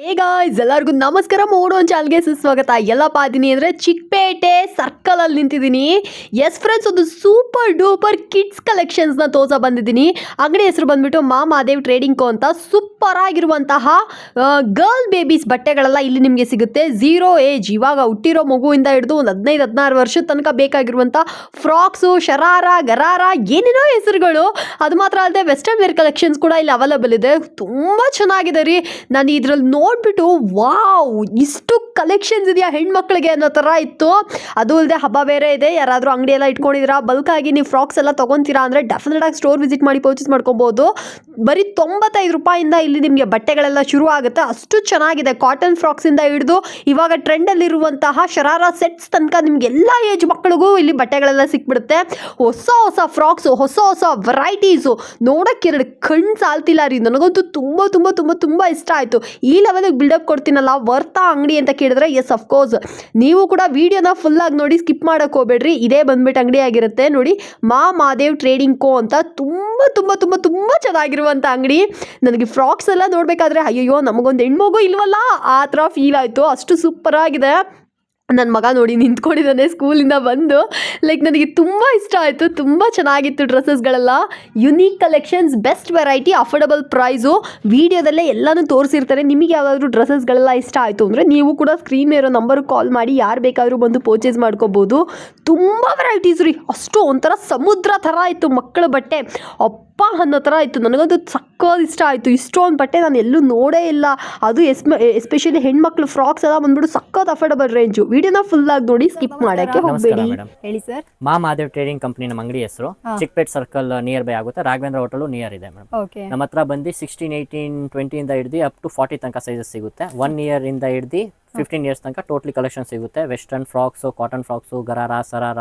Hey guys ಎಲ್ಲರಿಗೂ ನಮಸ್ಕಾರ. ಮೋಡೋನ್ ಚಾಲ್ಗೆ ಸುಸ್ವಾಗತ. ಎಲ್ಲಪ್ಪ ಇದೀನಿ ಅಂದರೆ ಚಿಕ್ಕಪೇಟೆ ಸರ್ಕಲಲ್ಲಿ ನಿಂತಿದ್ದೀನಿ ಎಸ್ ಫ್ರೆಂಡ್ಸ್ ಒಂದು ಸೂಪರ್ ಡೂಪರ್ ಕಿಡ್ಸ್ ಕಲೆಕ್ಷನ್ಸ್ನ ತೋರ್ಸ ಬಂದಿದ್ದೀನಿ ಅಂಗಡಿ ಹೆಸರು ಬಂದ್ಬಿಟ್ಟು ಮಾ ಮಾದೇವ್ ಟ್ರೇಡಿಂಗ್ ಕೋ ಅಂತ ಸೂಪರ್ ಆಗಿರುವಂತಹ ಗರ್ಲ್ ಬೇಬೀಸ್ ಬಟ್ಟೆಗಳೆಲ್ಲ ಇಲ್ಲಿ ನಿಮಗೆ ಸಿಗುತ್ತೆ. ಝೀರೋ ಏಜ್ ಇವಾಗ ಹುಟ್ಟಿರೋ ಮಗುವಿಂದ ಹಿಡಿದು ಒಂದು ಹದಿನೈದು, ಹದಿನಾರು ವರ್ಷದ ತನಕ ಬೇಕಾಗಿರುವಂಥ ಫ್ರಾಕ್ಸು ಶರಾರ, ಗರಾರ, ಏನೇನೋ ಹೆಸರುಗಳು. ಅದು ಮಾತ್ರ ಅಲ್ಲದೆ ವೆಸ್ಟರ್ನ್ ವೇರ್ ಕಲೆಕ್ಷನ್ಸ್ ಕೂಡ ಇಲ್ಲಿ ಅವೈಲಬಲ್ ಇದೆ. ತುಂಬ ಚೆನ್ನಾಗಿದೆ ರೀ. ನಾನು ಇದ್ರಲ್ಲಿ ನೋಡ್ಬಿಟ್ಟು, ವಾವ್, ಇಷ್ಟು ಕಲೆಕ್ಷನ್ಸ್ ಇದೆಯಾ ಹೆಣ್ಮಕ್ಳಿಗೆ ಅನ್ನೋ ಥರ ಇತ್ತು. ಅದು ಅಲ್ಲದೆ ಹಬ್ಬ ಬೇರೆ ಇದೆ. ಯಾರಾದರೂ ಅಂಗಡಿ ಎಲ್ಲ ಇಟ್ಕೊಂಡಿದ್ದೀರಾ ಬಲ್ಕಾಗಿ ನೀವು ಫ್ರಾಕ್ಸ್ ಎಲ್ಲ ತೊಗೊತೀರಾ ಅಂದರೆ ಡೆಫಿನೆಟ್ ಆಗಿ ಸ್ಟೋರ್ ವಿಸಿಟ್ ಮಾಡಿ ಪರ್ಚೇಸ್ ಮಾಡ್ಕೊಬೋದು. ಬರೀ ತೊಂಬತ್ತೈದು ರೂಪಾಯಿಂದ ಇಲ್ಲಿ ನಿಮಗೆ ಬಟ್ಟೆಗಳೆಲ್ಲ ಶುರು ಆಗುತ್ತೆ. ಅಷ್ಟು ಚೆನ್ನಾಗಿದೆ. ಕಾಟನ್ ಫ್ರಾಕ್ಸಿಂದ ಹಿಡಿದು ಇವಾಗ ಟ್ರೆಂಡಲ್ಲಿರುವಂತಹ ಶರಾರ ಸೆಟ್ಸ್ ತನಕ ನಿಮ್ಗೆ ಎಲ್ಲ ಏಜ್ ಮಕ್ಕಳಿಗೂ ಇಲ್ಲಿ ಬಟ್ಟೆಗಳೆಲ್ಲ ಸಿಕ್ಬಿಡುತ್ತೆ. ಹೊಸ ಹೊಸ ಫ್ರಾಕ್ಸು ಹೊಸ ಹೊಸ ವೆರೈಟೀಸು ನೋಡೋಕ್ಕೆ ಎರಡು ಕಣ್ಣು ಸಾಲ್ತಿಲ್ಲ ರೀ. ನನಗಂತೂ ತುಂಬ ತುಂಬ ತುಂಬ ತುಂಬ ಇಷ್ಟ ಆಯಿತು. ಈ ಲೆವೆಲಿಗೆ ಬಿಲ್ಡಪ್ ಕೊಡ್ತೀನಲ್ಲ, ವರ್ತಾ ಅಂಗಡಿ ಅಂತ ಕೇಳಿದ್ರೆ ಎಸ್ ಅಫ್ಕೋರ್ಸ್ ನೀವು ಕೂಡ ವಿಡಿಯೋನ ಫುಲ್ಲಾಗಿ ನೋಡಿ ಸ್ಕಿಪ್ ಮಾಡೋಕೆ ಹೋಗ್ಬೇಡ್ರಿ. ಇದೇ ಬಂದ್ಬಿಟ್ಟು ಅಂಗಡಿ ಆಗಿರುತ್ತೆ. ನೋಡಿ, ಮಾ ಮಾದೇವ್ ಟ್ರೇಡಿಂಗ್ ಕೋ ಅಂತ ತುಂಬ ತುಂಬ ತುಂಬ ತುಂಬ ಚೆನ್ನಾಗಿರುವಂಥ ಅಂಗಡಿ. ನನಗೆ ಫ್ರಾಕ್ಸ್ ಎಲ್ಲ ನೋಡಬೇಕಾದ್ರೆ, ಅಯ್ಯಯ್ಯೋ, ನಮಗೊಂದು ಹೆಣ್ಮಗು ಇಲ್ವಲ್ಲ? ಆ ಥರ ಫೀಲ್ ಆಯಿತು. ಅಷ್ಟು ಸೂಪರ್ ಆಗಿದೆ. ನನ್ನ ಮಗ ನೋಡಿ ನಿಂತ್ಕೊಂಡಿದ್ದಾನೆ ಸ್ಕೂಲಿಂದ ಬಂದು. ಲೈಕ್ ನನಗೆ ತುಂಬ ಇಷ್ಟ ಆಯಿತು. ತುಂಬ ಚೆನ್ನಾಗಿತ್ತು ಡ್ರೆಸ್ಸಸ್ಗಳೆಲ್ಲ. Unique collections best variety affordable price ವಿಡಿಯೋದಲ್ಲೇ ಎಲ್ಲನೂ ತೋರಿಸಿರ್ತಾರೆ. ನಿಮಗೆ ಯಾವುದಾದ್ರೂ ಡ್ರೆಸ್ಸಸ್ಗಳೆಲ್ಲ ಇಷ್ಟ ಆಯಿತು ಅಂದರೆ ನೀವು ಕೂಡ ಸ್ಕ್ರೀನ್ ಇರೋ ನಂಬರ್ಗೆ ಕಾಲ್ ಮಾಡಿ ಯಾರು ಬೇಕಾದರೂ ಬಂದು ಪರ್ಚೇಸ್ ಮಾಡ್ಕೋಬೋದು. ತುಂಬ ವೆರೈಟೀಸ್ ರೀ. ಅಷ್ಟು ಒಂಥರ ಸಮುದ್ರ ಥರ ಇತ್ತು ಮಕ್ಕಳ ಬಟ್ಟೆ. ಅಪ್ಪ ಅನ್ನೋ ಥರ ಇತ್ತು ನನಗಂತೂ ಸಕ್ಕತ್ ಇಷ್ಟ ಆಯಿತು. ಇಷ್ಟೊಂದು ಬಟ್ಟೆ ನಾನು ಎಲ್ಲೂ ನೋಡೇ ಇಲ್ಲ. ಅದು ಎಸ್ಮ ಎಸ್ಪೆಷಲಿ ಹೆಣ್ಮಕ್ಳು ಫ್ರಾಕ್ಸ್ ಎಲ್ಲ ಬಂದ್ಬಿಟ್ಟು ಸಕ್ಕತ್ ಅಫೋರ್ಡಬಲ್ ರೇಂಜು ವಿಡಿಯೋನ ಆಗಿ ನೋಡಿ ಸ್ಕಿಪ್ ಮಾಡೋಕ್ಕೆ ನಮಸ್ಕಾರ ಹೋಗಬೇಡಿ. ಮೇಡಮ್ ಹೇಳಿ ಸರ್ ಮಾ ಮಾದೇವ್ ಟ್ರೇಡಿಂಗ್ ಕಂಪನಿ ನಮ್ಮ ಅಂಗಡಿ ಹೆಸರು. ಚಿಕ್ಪೇಟ್ ಸರ್ಕಲ್ ನಿಯರ್ ಬೈ ಆಗುತ್ತೆ. ರಾಘವೇಂದ್ರ ಹೋಟೆಲ್ ನಿಯರ್ ಇದೆ ಮೇಡಮ್ ಓಕೆ ನಮ್ಮ ಹತ್ರ ಬಂದು ಸಿಕ್ಸ್ಟೀನ್ ಏಯ್ಟೀನ್ ಟ್ವೆಂಟಿಯಿಂದ ಹಿಡ್ದು ಅಪ್ ಟು ಫಾರ್ಟಿ ತನಕ ಸೈಜಸ್ ಸಿಗುತ್ತೆ. ಒನ್ ಇಯರ್ ಇಂದ ಹಿಡ್ದು ಫಿಫ್ಟೀನ್ ಇಯರ್ಸ್ ತನಕ ಟೋಟ್ಲಿ ಕಲೆಕ್ಷನ್ ಸಿಗುತ್ತೆ. Western frocks cotton frocks gharara sharara.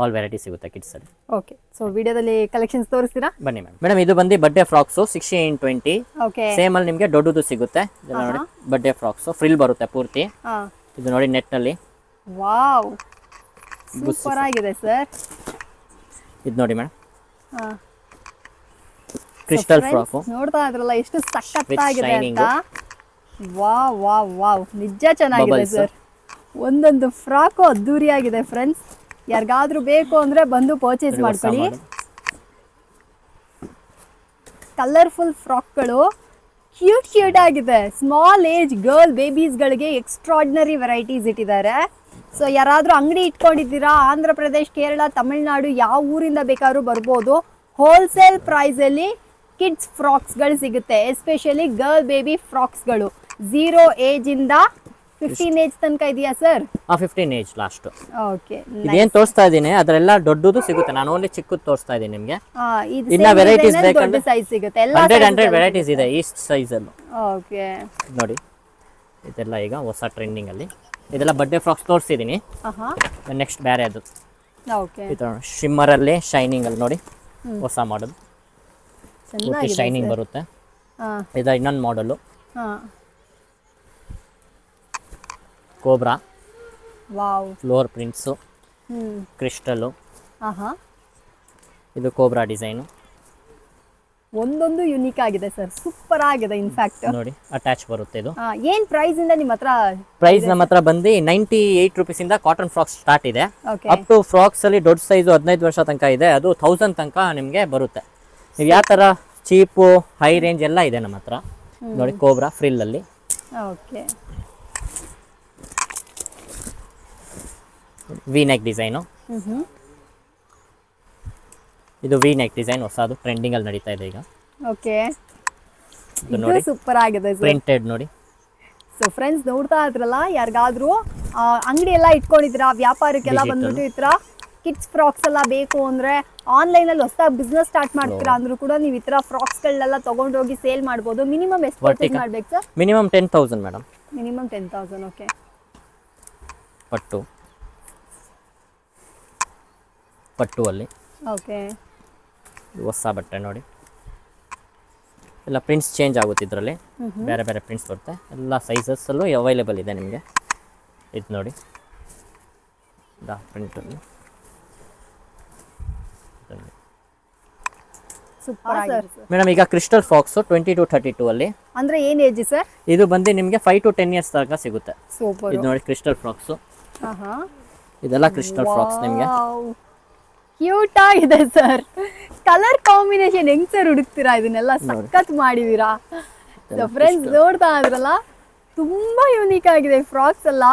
All variety ಸಿಗುತ್ತೆ ಕಿಡ್ಸ್ ಅಲ್ಲಿ. ಓಕೆ ಸೊ ವಿಡಿಯೋದಲ್ಲಿ ಕಲೆಕ್ಷನ್ಸ್ ತೋರಿಸ್ತೀರಾ? ಬನ್ನಿ ಮ್ಯಾಮ್ ಮೇಡಮ್ ಇದು ಬಂದು ಬಡ್ಡೆ frocks sixteen twenty okay same ಅಲ್ಲಿ ನಿಮಗೆ ದೊಡ್ಡದು ಸಿಗುತ್ತೆ. ಇದೆಲ್ಲ ನೋಡಿ ಬಡ್ಡೆ ಫ್ರಾಕ್ಸು ಫ್ರಿಲ್ ಬರುತ್ತೆ ಪೂರ್ತಿ. ಇದು ನೋಡಿ ನೆಟ್ನಲ್ಲಿ. ವಾವ್ ಸೂಪರ್ ಆಗಿದೆ ಸರ್ ಇದು ನೋಡಿ ಮೇಡಮ್ ಕ್ರಿಸ್ಟಲ್ ಫ್ರಾಕು ನೋಡ್ತಾ ಇದ್ರಲ್ಲ ಎಷ್ಟು ಸಖತ್ತಾಗಿದೆ ಆಗಿದೆ ಅಂತ. ವಾವ್ ವಾವ್ ವಾವ್ ನಿಜ ಚೆನ್ನಾಗಿದೆ ಸರ್ ಒಂದೊಂದು ಫ್ರಾಕು ಅದ್ದೂರಿಯಾಗಿದೆ ಫ್ರೆಂಡ್ಸ್ ಯಾರಿಗಾದ್ರೂ ಬೇಕು ಅಂದ್ರೆ ಬಂದು ಪರ್ಚೇಸ್ ಮಾಡ್ಕೊಳ್ಳಿ. ಕಲರ್ಫುಲ್ ಫ್ರಾಕ್ಗಳು ಕ್ಯೂಟ್ ಕ್ಯೂಟ್ ಆಗಿದೆ. ಸ್ಮಾಲ್ ಏಜ್ ಗರ್ಲ್ ಬೇಬೀಸ್ಗಳಿಗೆ ಎಕ್ಸ್ಟ್ರಾಡಿನರಿ ವೆರೈಟೀಸ್ ಇಟ್ಟಿದ್ದಾರೆ. ಸೊ ಯಾರಾದರೂ ಅಂಗಡಿ ಇಟ್ಕೊಂಡಿದ್ದೀರಾ? ಆಂಧ್ರ ಪ್ರದೇಶ್ ಕೇರಳ ತಮಿಳ್ನಾಡು ಯಾವ ಊರಿಂದ ಬೇಕಾದ್ರೂ ಬರ್ಬೋದು. ಹೋಲ್ಸೇಲ್ ಪ್ರೈಸಲ್ಲಿ ಕಿಡ್ಸ್ ಫ್ರಾಕ್ಸ್ಗಳು ಸಿಗುತ್ತೆ. ಎಸ್ಪೆಷಲಿ ಗರ್ಲ್ ಬೇಬಿ ಫ್ರಾಕ್ಸ್ಗಳು ಝೀರೋ ಏಜಿಂದ ಫಿಫ್ಟೀನ್ ಏಜ್ ತನಕ ಇದೆಯಾ ಸರ್ ಆ ಫಿಫ್ಟೀನ್ ಏಜ್ ಲಾಸ್ಟ್ ಓಕೆ ಇದೇನ್ ತೋರಿಸ್ತಾ ಇದ್ದೀನಿ? ಅದರೆಲ್ಲ ದೊಡ್ಡದು ಸಿಗುತ್ತೆ. ನಾನು ಓನ್ಲಿ ಚಿಕ್ಕದು ತೋರಿಸ್ತಾ ಇದ್ದೀನಿ ನಿಮಗೆ. ಇನ್ನ ವೆರೈಟೀಸ್ ಬೇಕಂದ್ರೆ ಸೈಜ್ ಸಿಗುತ್ತೆ. ಎಲ್ಲ ಹಂಡ್ರೆಡ್ ಹಂಡ್ರೆಡ್ ವೆರೈಟೀಸ್ ಇದೆ. ಈಸ್ಟ್ ಸೈಜ್ ಅಲ್ಲಿ. ಓಕೆ ನೋಡಿ ಇದೆಲ್ಲ ಈಗ ಹೊಸ ಟ್ರೆಂಡಿಂಗ್ ಅಲ್ಲಿ. ಇದೆಲ್ಲ ಬಡ್ಡೆ ಫ್ರಾಕ್ಸ್ ತೋರಿಸಿದ್ದೀನಿ ನೆಕ್ಸ್ಟ್ ಬೇರೆ ಅದು. ಓಕೆ ಇದು ಶಿಮ್ಮರ್ ಅಲ್ಲಿ ಶೈನಿಂಗ್ ಅಲ್ಲಿ ನೋಡಿ ಹೊಸ ಮಾಡೋದು ಚೆನ್ನಾಗಿದೆ ಶೈನಿಂಗ್ ಬರುತ್ತೆ. ಇದು ಇನ್ನೊಂದು ಮಾಡಲು ಹಾ cobra. Wow. Floral prints hmm. Crystal ಆಹಾ. ಇದು ಕೋಬ್ರಾ ಡಿಸೈನು ಒಂದೊಂದು ಯುನೀಕ್ ಆಗಿದೆ ಸರ್ ಸೂಪರ್ ಆಗಿದೆ ಇನ್ಫ್ಯಾಕ್ಟ್ ನೋಡಿ ಅಟ್ಯಾಚ್ ಬರುತ್ತೆ ಇದು. ಏನ್ ಪ್ರೈಸ್ ಇಂದ ನಿಮ್ಮ ಹತ್ರ ಪ್ರೈಸ್ ನಮ್ಮ ಹತ್ರ ಬಂದು ನೈಂಟಿ ಏಯ್ಟ್ ಇಂದ ಕಾಟನ್ ಫ್ರಾಕ್ಸ್ ಸ್ಟಾರ್ಟ್ ಇದೆ. ಅಪ್ ಟು ಫ್ರಾಕ್ಸ್ ಅಲ್ಲಿ ದೊಡ್ಡ ಸೈಜು ಹದಿನೈದು ವರ್ಷ ತನಕ ಇದೆ. ಅದು ಥೌಸಂಡ್ ತನಕ ನಿಮಗೆ ಬರುತ್ತೆ. ನೀವು ಯಾವ ಥರ ಚೀಪು ಹೈ ರೇಂಜ್ ಎಲ್ಲ ಇದೆ ನಮ್ಮ ಹತ್ರ. ನೋಡಿ ಕೋಬ್ರಾ ಫ್ರಿಲ್ ಅಲ್ಲಿ. ಓಕೆ ವಿ ನೆಕ್ ಡಿಸೈನು ಇದು ವಿ ನೆಕ್ ಡಿಸೈನ್ ಹೊಸದು ಟ್ರೆಂಡಿಂಗ್ ಅಲ್ಲಿ ನಡೀತಾ ಇದೆ ಈಗ. ಓಕೆ. ನೋಡಿ. ಸೂಪರ್ ಆಗಿದೆ ಪ್ರಿಂಟೆಡ್ ನೋಡಿ. ಸೊ ಫ್ರೆಂಡ್ಸ್ ನೋಡ್ತಾ ಇದ್ರಲ್ಲ ಯಾರಿಗಾದ್ರೂ ಅಂಗಡಿ ಎಲ್ಲ ಇಟ್ಕೊಂಡಿದ್ದೀರಾ ವ್ಯಾಪಾರಕ್ಕೆಲ್ಲ. ಬಂದ್ಬಿಟ್ಟು ಈ ಥರ ಕಿಡ್ಸ್ ಫ್ರಾಕ್ಸ್ ಎಲ್ಲ ಬೇಕು ಅಂದ್ರೆ ಆನ್ಲೈನ್ ಅಲ್ಲಿ ಹೊಸದಾಗಿ ಬಿಸ್ನೆಸ್ ಸ್ಟಾರ್ಟ್ ಮಾಡ್ತೀರಾ ಅಂದ್ರೂ ಕೂಡ ನೀವು ಈ ತರ ಫ್ರಾಕ್ಸ್ ಗಳನ್ನೆಲ್ಲ ತಗೊಂಡೋಗಿ ಸೇಲ್ ಮಾಡ್ಬೋದು. ಮಿನಿಮಮ್ ಎಷ್ಟು ಪರ್ಚೇಸ್. ಮಾಡ್ಬೇಕು sir minimum ten thousand madam minimum ten thousand okay ಪಟ್ಟು. ಪಟ್ಟು ಅಲ್ಲಿ. ಓಕೆ. ಇದು ಹೊಸ ಬಟ್ಟೆ ನೋಡಿ. ಎಲ್ಲ ಪ್ರಿಂಟ್ಸ್ ಚೇಂಜ್ ಆಗುತ್ತೆ ಇದರಲ್ಲಿ. ಬೇರೆ ಬೇರೆ ಪ್ರಿಂಟ್ಸ್ ಬರುತ್ತೆ. ಎಲ್ಲ ಸೈಜಸ್ಸಲ್ಲೂ ಅವೈಲೇಬಲ್ ಇದೆ ನಿಮಗೆ. ಇದು ನೋಡಿ. ದಾ ಪ್ರಿಂಟಲ್ಲಿ ಮೇಡಮ್ ಈಗ crystal frocks twenty to thirty two ಅಲ್ಲಿ. ಅಂದ್ರೆ ಏನ್ ಏಜ್ ಸರ್? ಇದು ಬಂದು ನಿಮಗೆ ಫೈವ್ ಟು ಟೆನ್ ಇಯರ್ಸ್ ತನಕ ಸಿಗುತ್ತೆ. ಇದು ನೋಡಿ ಕ್ರಿಸ್ಟಲ್ ಫ್ರಾಕ್ಸು ಇದೆಲ್ಲ ಕ್ರಿಸ್ಟಲ್ ಫ್ರಾಕ್ಸ್ ನಿಮಗೆ. ಕ್ಯೂಟ್ ಆಗಿದೆ ಸರ್. ಕಲರ್ ಕಾಂಬಿನೇಷನ್ ಹೆಂಗ್ ಸರ್ ಹುಡುಕ್ತೀರಾ ಇದನ್ನೆಲ್ಲ ಸಖತ್ ಮಾಡಿದೀರಾ? ಫ್ರೆಂಡ್ಸ್ ನೋಡ್ತಾ ಇದ್ರಲ್ಲ ತುಂಬಾ ಯೂನಿಕ್ ಆಗಿದೆ ಫ್ರಾಕ್ಸ್ ಎಲ್ಲ.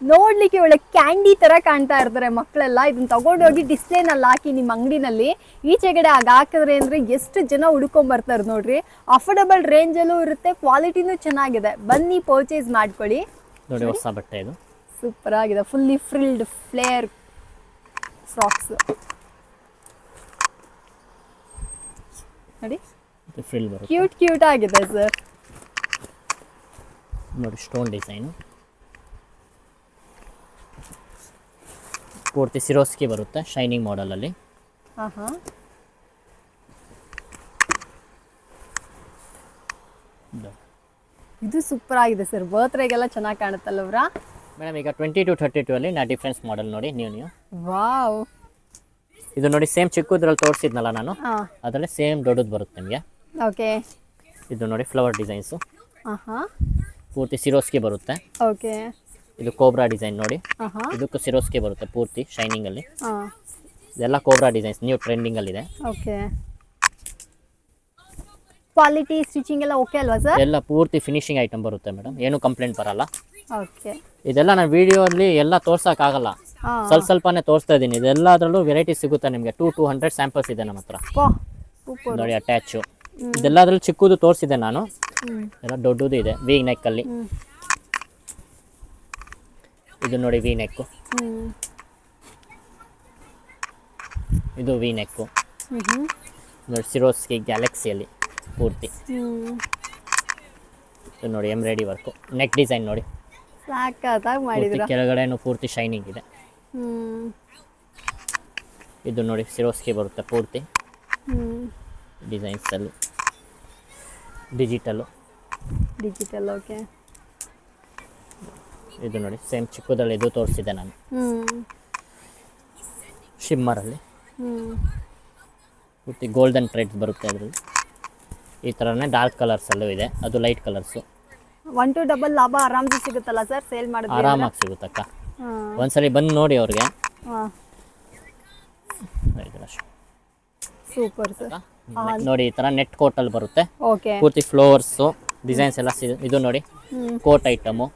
ನೋಡ್ಲಿಕ್ಕೆ ಒಳ್ಳೆ ಕ್ಯಾಂಡಿ ತರ ಕಾಣ್ತಾ ಇರ್ತಾರೆ ಮಕ್ಕಳೆಲ್ಲ ಇದನ್ನ ತಗೊಂಡೋಗಿ ಡಿಸ್ಪ್ಲೇನಲ್ಲಿ ಹಾಕಿ ನಿಮ್ಮ ಅಂಗಡಿನಲ್ಲಿ. ಈಚೆಗಡೆ ಆಗ ಹಾಕಿದ್ರೆ ಅಂದ್ರೆ ಎಷ್ಟು ಜನ ಹುಡ್ಕೊಂಡ್ ಬರ್ತಾರೆ ನೋಡ್ರಿ. ಅಫೋರ್ಡಬಲ್ ರೇಂಜಲ್ಲೂ ಇರುತ್ತೆ ಕ್ವಾಲಿಟಿನೂ ಚೆನ್ನಾಗಿದೆ. ಬನ್ನಿ ಪರ್ಚೇಸ್ ಮಾಡ್ಕೊಳ್ಳಿ. ನೋಡಿ ಹೊಸ ಬಟ್ಟೆ ಇದು. ಸೂಪರ್ ಆಗಿದೆ. ಫುಲ್ಲಿ ಫ್ರಿಲ್ಡ್ ಫ್ಲೇರ್ ಫ್ರಾಕ್ಸ್ ನೋಡಿ. ಇದು ಫ್ರಿಲ್ ಬರುತ್ತೆ. ಕ್ಯೂಟ್ ಕ್ಯೂಟ್ ಆಗಿದೆ ಸರ್ ನೋಡಿ ಸ್ಟೋನ್ ಡಿಸೈನ್ ಪೂರ್ತಿ ಸಿರೋಸ್ಕಿ ಬರುತ್ತೆ ಶೈನಿಂಗ್ ಮಾಡಲಲ್ಲಿ ಅಲ್ಲಿ. ಹಾ ಇದು. ಸೂಪರ್ ಆಗಿದೆ ಸರ್ ಬರ್ತ್ಡೇಗೆಲ್ಲ ಚೆನ್ನಾಗಿ ಕಾಣುತ್ತಲ್ಲವ್ರಾ ಮೇಡಮ್ ಈಗ ಟ್ವೆಂಟಿ ಟು ಥರ್ಟಿ ಟು ಅಲ್ಲಿ ನಾ ಡಿಫ್ರೆನ್ಸ್ ಮಾಡಲ್ ನೋಡಿ ನೀವು ನೀವು. ವಾವ್ ಇದು ನೋಡಿ ಸೇಮ್ ಚಿಕ್ಕದ್ರಲ್ಲಿ ತೋರಿಸಿದ್ನಲ್ಲ ನಾನು. ಅದರಲ್ಲಿ ಸೇಮ್ ದೊಡ್ಡದು ಬರುತ್ತೆ ನಿಮಗೆ. ಓಕೆ. ಇದು ನೋಡಿ ಫ್ಲವರ್ ಡಿಸೈನ್ಸು ಪೂರ್ತಿ ಸಿರೋಸ್ಕೆ ಬರುತ್ತೆ. ಓಕೆ. ಇದು ಕೋಬ್ರಾ ಡಿಸೈನ್ ನೋಡಿ. ಇದಕ್ಕೂ ಸಿರೋಸ್ಕಿ ಬರುತ್ತೆ ಪೂರ್ತಿ ಶೈನಿಂಗಲ್ಲಿ ಆ ಇದೆಲ್ಲ ಕೋಬ್ರಾ ಡಿಸೈನ್ಸ್ ನ್ಯೂ ಟ್ರೆಂಡಿಂಗಲ್ಲಿದೆ ಓಕೆ. ಕ್ವಾಲಿಟಿ ಸ್ಟಿಚಿಂಗ್ ಎಲ್ಲ ಓಕೆ ಅಲ್ವಾ ಸರ್ ಎಲ್ಲ ಪೂರ್ತಿ ಫಿನಿಶಿಂಗ್ ಐಟಮ್ ಬರುತ್ತೆ ಮೇಡಮ್ ಏನು ಕಂಪ್ಲೇಂಟ್ ಬರಲ್ಲ. ಓಕೆ. ಇದೆಲ್ಲ ನಾನು ವಿಡಿಯೋ ಅಲ್ಲಿ ಎಲ್ಲ ತೋರ್ಸೋಕ್ಕಾಗಲ್ಲ. ಹಾ ಸ್ವಲ್ಪ ಸ್ವಲ್ಪನೇ ತೋರಿಸ್ತಾ ಇದ್ದೀನಿ. ಇದೆಲ್ಲದರಲ್ಲೂ ವೆರೈಟಿ ಸಿಗುತ್ತೆ ನಿಮಗೆ. ಟೂ ಟೂ ಹಂಡ್ರೆಡ್ ಸ್ಯಾಂಪಲ್ಸ್ ಇದೆ ನಮ್ಮ ಹತ್ರ. ನೋಡಿ ಅಟ್ಯಾಚು ಇದೆಲ್ಲದ್ರಲ್ಲಿ ಚಿಕ್ಕದು ತೋರಿಸಿದೆ ನಾನು. ಎಲ್ಲ ದೊಡ್ಡದು ಇದೆ ವಿ ನೆಕ್ಕಲ್ಲಿ ಅಲ್ಲಿ. ಇದು ನೋಡಿ ವಿ ನೆಕ್ಕು ಇದು ವಿ ನೆಕ್ಕು ನೋಡಿ ಸಿರೋಸ್ಕಿ ಗ್ಯಾಲಕ್ಸಿಯಲ್ಲಿ ಪೂರ್ತಿ. ಇದು ನೋಡಿ ಎಂಬ್ರಾಯ್ಡಿ ವರ್ಕು ನೆಕ್ ಡಿಸೈನ್ ನೋಡಿ. ಕೆಳಗಡೆ ಪೂರ್ತಿ ಮಾಡಿದ್ರ ಕೆಳಗಡೆನೂ ಪೂರ್ತಿ ಶೈನಿಂಗ್ ಇದೆ. ಇದು ನೋಡಿ ಸಿರೋಸ್ಕಿ ಬರುತ್ತೆ ಪೂರ್ತಿ. ಡಿಸೈನ್ಸಲ್ಲಿ ಡಿಜಿಟಲ್ಲು ಡಿಜಿಟಲ್ ಓಕೆ ಇದು ನೋಡಿ ಸೇಮ್ ಚಿಕ್ಕದಲ್ಲಿ ಇದು ತೋರಿಸಿದೆ ನಾನು. ಶಿಮ್ಮರಲ್ಲಿ ಪೂರ್ತಿ ಗೋಲ್ಡನ್ ಥ್ರೆಡ್ಸ್ ಬರುತ್ತೆ ಅದರಲ್ಲಿ. ಈ ಥರನೇ ಡಾರ್ಕ್ ಕಲರ್ಸಲ್ಲೂ ಇದೆ. ಅದು light colours one two double ಲಾಭ ಆರಾಮ್ಸೆ ಸಿಗುತ್ತಲ್ಲ ಸರ್ ಸೇಲ್ ಮಾಡಿದ್ರೆ ಆರಾಮಾಗಿ ಸಿಗುತ್ತಕ್ಕ. ಒಂದ್ಸಲಿ ಬಂದು ನೋಡಿ ಅವ್ರಿಗೆ. ಹಾಂ. Super sir. ನೋಡಿ ಈ ತರ ನೆಟ್ ಅಲ್ಲಿ ಬರುತ್ತೆ. ಓಕೆ. ಪೂರ್ತಿ ಫ್ಲೋರ್ಸ್ ಡಿಸೈನ್ಸ್ ಎಲ್ಲ ಇದು ನೋಡಿ. Coat item.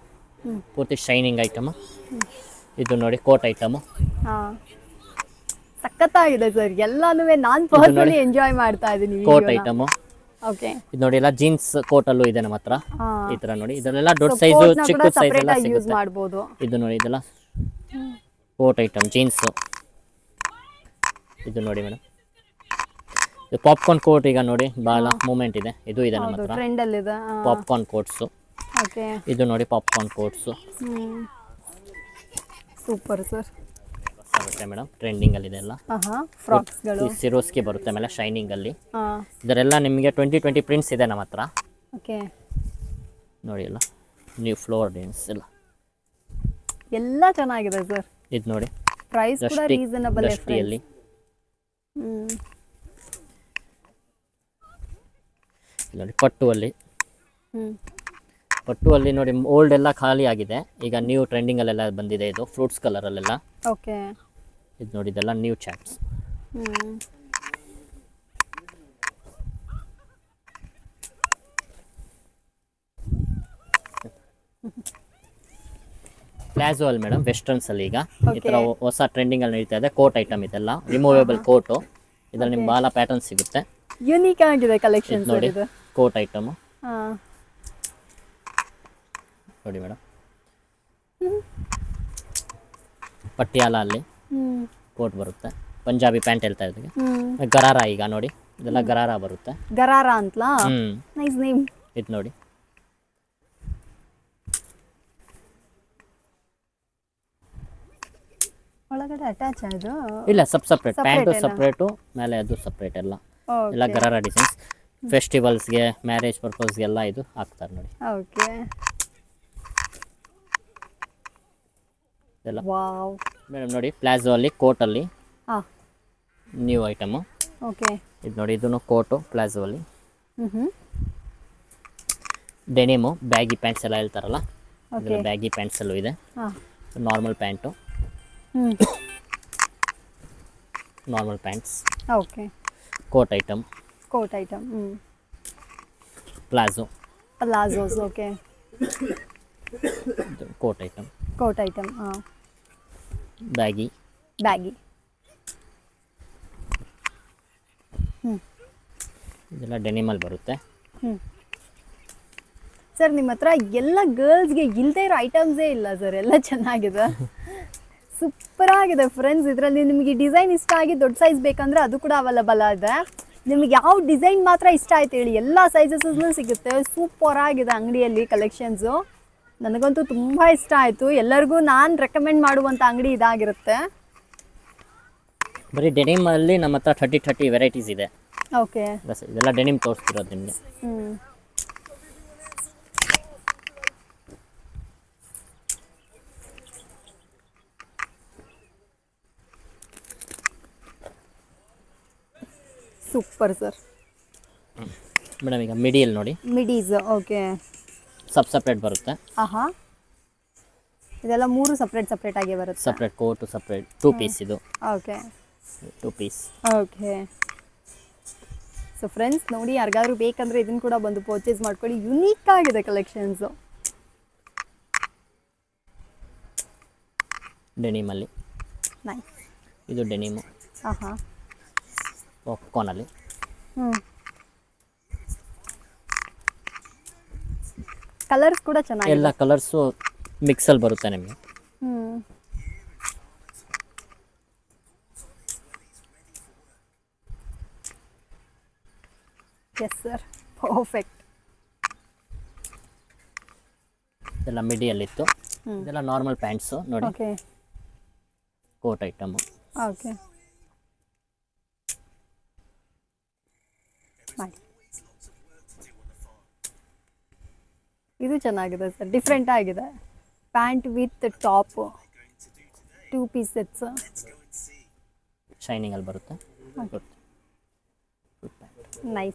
ಪೂರ್ತಿ ಶೈನಿಂಗ್ ಐಟಮ್. ಇದು ನೋಡಿ ಕೋಟ್ ಐಟಮು. ಸಕ್ಕತ್ತಾಗಿದೆ ಸಖತ್ತಾಗಿದೆ ಸರ್. ಎಲ್ಲಾನು ನಾನು ಪರ್ಸನಲಿ ಎಂಜಾಯ್ ಮಾಡ್ತಾ ಇದ್ದೀನಿ ಕೋಟ್ ಐಟಮ್. ಓಕೆ. ಇದು ನೋಡಿ ಎಲ್ಲ ಜೀನ್ಸ್ ಕೋಟಲ್ಲೂ ಇದೆ ನಮ್ಮ ಹತ್ರ. ಈ ತರ ನೋಡಿ. ಇದರಲ್ಲೆಲ್ಲ ದೊಡ್ಡ ಸೈಜ್ ಚಿಕ್ಕ ಸೈಜ್ ಎಲ್ಲ ಸಿಗುತ್ತೆ. ಮಾಡ್ಬೋದು. ಇದು ನೋಡಿ ಇದೆಲ್ಲ ಕೋಟ್ ಐಟಮ್ ಜೀನ್ಸು ಇದು ನೋಡಿ ಮೇಡಮ್. ಇದು ಪಾಪ್ಕಾರ್ನ್ ಕೋಟ್ ಈಗ ನೋಡಿ ಭಾಳ ಮೂಮೆಂಟ್ ಇದೆ. ಇದು ಇದೆ ನಮ್ಮ ಹತ್ರ. ಇದೆ. ಪಾಪ್ಕಾರ್ನ್ ಕೋಟ್ಸು ಓಕೆ ಇದು ನೋಡಿ ಪಾಪ್ಕಾರ್ನ್ ಕೋಟ್ಸು ಸೂಪರ್ ಸರ್ ಬರುತ್ತೆ ಮೇಡಮ್ ಟ್ರೆಂಡಿಂಗಲ್ಲಿದೆ ಎಲ್ಲ. ಹಾಂ ಹಾಂ. ಫ್ರಾಕ್ಸ್ಗಳು ಸಿರೋಸ್ಗೆ ಬರುತ್ತೆ ಮೇಲೆ ಶೈನಿಂಗ್ ಅಲ್ಲಿ. ಇದರೆಲ್ಲ ನಿಮಗೆ ಟ್ವೆಂಟಿ ಟ್ವೆಂಟಿ ಪ್ರಿಂಟ್ಸ್ ಇದೆ ನಮ್ಮ ಹತ್ರ. ಓಕೆ ನೋಡಿ ಎಲ್ಲ. ನ್ಯೂ ಫ್ಲೋರ್ ಡಿನ್ಸ್ ಎಲ್ಲ. ಎಲ್ಲ ಚೆನ್ನಾಗಿದೆ ಸರ್. ಇದು ನೋಡಿ. ಪ್ರೈಸ್ ಕೂಡ ರೀಸನಬಲ್ ಇಲ್ಲಿ ನೋಡಿ ಪಟ್ಟುವಲ್ಲಿ ಹ್ಮ್. ಪಟ್ಟುವಲ್ಲಿ ನೋಡಿ ಓಲ್ಡ್ ಎಲ್ಲ ಖಾಲಿ ಆಗಿದೆ. ಈಗ ನ್ಯೂ ಟ್ರೆಂಡಿಂಗ್ ಟ್ರೆಂಡಿಂಗಲ್ಲೆಲ್ಲ ಬಂದಿದೆ ಇದು ಫ್ರೂಟ್ಸ್ ಕಲರ್ ಅಲ್ಲೆಲ್ಲ. ಓಕೆ ಇದು ನೋಡಿ ಇದೆಲ್ಲ ನ್ಯೂ ಚಾಟ್ಸ್ ಪ್ಲಾಜೋ ಅಲ್ಲಿ ಮೇಡಮ್ ವೆಸ್ಟರ್ನ್ಸ್ ಅಲ್ಲಿ ಈಗ. ಈ ತರ ಹೊಸ ಟ್ರೆಂಡಿಂಗ್ ಅಲ್ಲಿ ನಡೀತಾ ಇದೆ ಕೋಟ್ ಐಟಮ್ ಇದೆಲ್ಲ. ರಿಮೂವೇಬಲ್ ಕೋಟು ಇದ್ರಲ್ಲಿ ನಿಮ್ಗೆ ಬಹಳ ಪ್ಯಾಟರ್ನ್ ಸಿಗುತ್ತೆ. ಯುನಿಕ್ ಆಗಿದೆ ಕಲೆಕ್ಷನ್ ನೋಡಿ ಕೋಟ್ ಐಟಮ್ ನೋಡಿ ಮೇಡಮ್ ಪಟಿಯಾಲ ಅಲ್ಲಿ ಕೋಟ್ ಬರುತ್ತೆ. ಪಂಜಾಬಿ ಪ್ಯಾಂಟ್ ಹೇಳ್ತಾ ಇದ್ದೀವಿ ಗರಾರ ಈಗ ನೋಡಿ. ಇದೆಲ್ಲ ಗರಾರ ಬರುತ್ತೆ. ಗರಾರ ಅಂತಲಾ? ನೈಸ್ ನೇಮ್ ಇದು ನೋಡಿ. ಒಳಗಡೆ ಅಟ್ಯಾಚ್ ಅದು? ಇಲ್ಲ ಸಬ್ ಸಪ್ರೇಟ್ ಪ್ಯಾಂಟು? ಸಪ್ರೇಟು ಮೇಲೆ ಅದು ಸಪ್ರೇಟ್ ಎಲ್ಲ. ಎಲ್ಲ ಗರಾರ ಡಿಸೈನ್ಸ್ ಫೆಸ್ಟಿವಲ್ಸ್ಗೆ ಮ್ಯಾರೇಜ್ ಪರ್ಪಸ್ಗೆಲ್ಲ ಇದು ಹಾಕ್ತಾರೆ ನೋಡಿ. ಓಕೆ ಇದೆಲ್ಲ. ವಾವ್ ಮೇಡಮ್ ನೋಡಿ ಪ್ಲಾಜೋ ಅಲ್ಲಿ ಕೋಟಲ್ಲಿ ಹಾ. ನ್ಯೂ ಐಟಮು ಓಕೆ ಇದು ನೋಡಿ ಇದನ್ನು ಕೋಟು ಪ್ಲಾಜೋ ಅಲ್ಲಿ. ಡೆನಿಮು ಬ್ಯಾಗಿ ಪ್ಯಾಂಟ್ಸ್ ಎಲ್ಲ ಹೇಳ್ತಾರಲ್ಲ? ಬ್ಯಾಗಿ ಪ್ಯಾಂಟ್ಸಲ್ಲೂ ಇದೆ. ನಾರ್ಮಲ್ ಪ್ಯಾಂಟು ಹ್ಞೂ normal pants okay coat item coat item ಹ್ಞೂ palazzo palazzos okay coat item coat item ಹಾಂ ಬ್ಯಾಗಿ ಬ್ಯಾಗಿ ಇದೆಲ್ಲ ಡೆನಿಮಲ್ಲಿ ಬರುತ್ತೆ ಹ್ಞೂ ಸರ್ ನಿಮ್ಮ ಹತ್ರ ಎಲ್ಲ ಗರ್ಲ್ಸ್ಗೆ ಇಲ್ಲದೆ ಇರೋ ಐಟಮ್ಸೇ ಇಲ್ಲ ಸರ್ ಎಲ್ಲ ಚೆನ್ನಾಗಿದೆ ಸೂಪರ್ ಆಗಿದೆ ಫ್ರೆಂಡ್ಸ್ ಇದರಲ್ಲಿ ನಿಮಗೆ ಡಿಸೈನ್ ಇಷ್ಟ ಆಗಿ ದೊಡ್ಡ ಸೈಜ್ ಬೇಕಂದ್ರೆ ಅದು ಕೂಡ ಅವೈಲಬಲ್ ಆಗಿದೆ. ನಿಮಗೆ ಯಾವ ಡಿಸೈನ್ ಮಾತ್ರ ಇಷ್ಟ ಆಯ್ತು ಹೇಳಿ. ಎಲ್ಲ ಸೈಜಸ್ಸಲ್ಲೂ ಸಿಗುತ್ತೆ. ಸೂಪರ್ ಆಗಿದೆ ಅಂಗಡಿಯಲ್ಲಿ ಕಲೆಕ್ಷನ್ಸು ನನಗಂತೂ ತುಂಬ ಇಷ್ಟ ಆಯಿತು. ಎಲ್ಲರಿಗೂ ನಾನು ರೆಕಮೆಂಡ್ ಮಾಡುವಂಥ ಅಂಗಡಿ ಇದಾಗಿರುತ್ತೆ. ಬರೀ ಡೆನಿಮಲ್ಲಿ ನಮ್ಮ ಹತ್ರ ಥರ್ಟಿ ಥರ್ಟಿ ವೆರೈಟೀಸ್ ಇದೆ. ಓಕೆ ಬಸ್ ಇದೆಲ್ಲ ಡೆನಿಮ್ ತೋರಿಸ್ತಿರೋದು ನಿಮಗೆ. ಹ್ಞೂ ಸೂಪರ್ ಸರ್ ಮೇಡಮ್ ಈಗ ಮಿಡಿಯಲ್ ನೋಡಿ. ಮಿಡೀಸ್ ಓಕೆ ಸಬ್ ಸಪ್ರೇಟ್ ಬರುತ್ತೆ. ಆಹಾ. ಇದೆಲ್ಲ ಮೂರು ಸಪ್ರೇಟ್ ಸಪ್ರೇಟ್ ಆಗಿ ಬರುತ್ತೆ. Separate coat separate two piece ಇದು. Okay two piece okay so friends ನೋಡಿ ಯಾರಿಗಾದ್ರೂ ಬೇಕಂದ್ರೆ ಇದನ್ನು ಕೂಡ ಬಂದು ಪರ್ಚೇಸ್ ಮಾಡ್ಕೊಳ್ಳಿ. ಯುನೀಕ್ ಆಗಿದೆ ಕಲೆಕ್ಷನ್ಸು ಡೆನಿಮಲ್ಲಿ ನೈಸ್ ಇದು ಡೆನಿಮು ಆಹಾ. ಹ್ಞೂ ಕಲರ್ಸ್ ಕೂಡ ಚೆನ್ನಾಗಿ ಎಲ್ಲ ಕಲರ್ಸು ಮಿಕ್ಸಲ್ಲಿ ಬರುತ್ತೆ ನಿಮಗೆ. ಹ್ಞೂ ಎಸ್ ಸರ್ ಪರ್ಫೆಕ್ಟ್ ಇದೆಲ್ಲ ಮಿಡಿಯಲ್ಲಿತ್ತು ಇತ್ತು ಇದೆಲ್ಲ ನಾರ್ಮಲ್ ಪ್ಯಾಂಟ್ಸು ನೋಡಿ. ಓಕೆ ಕೋಟ್ ಐಟಮ್ ಓಕೆ ಮಾಡಿ. ಇದು ಚೆನ್ನಾಗಿದೆ ಸರ್. ಡಿಫ್ರೆಂಟ್ ಆಗಿದೆ. Pant with top two piece sets ಶೈನಿಂಗಲ್ಲಿ ಬರುತ್ತೆ. ನೈಸ್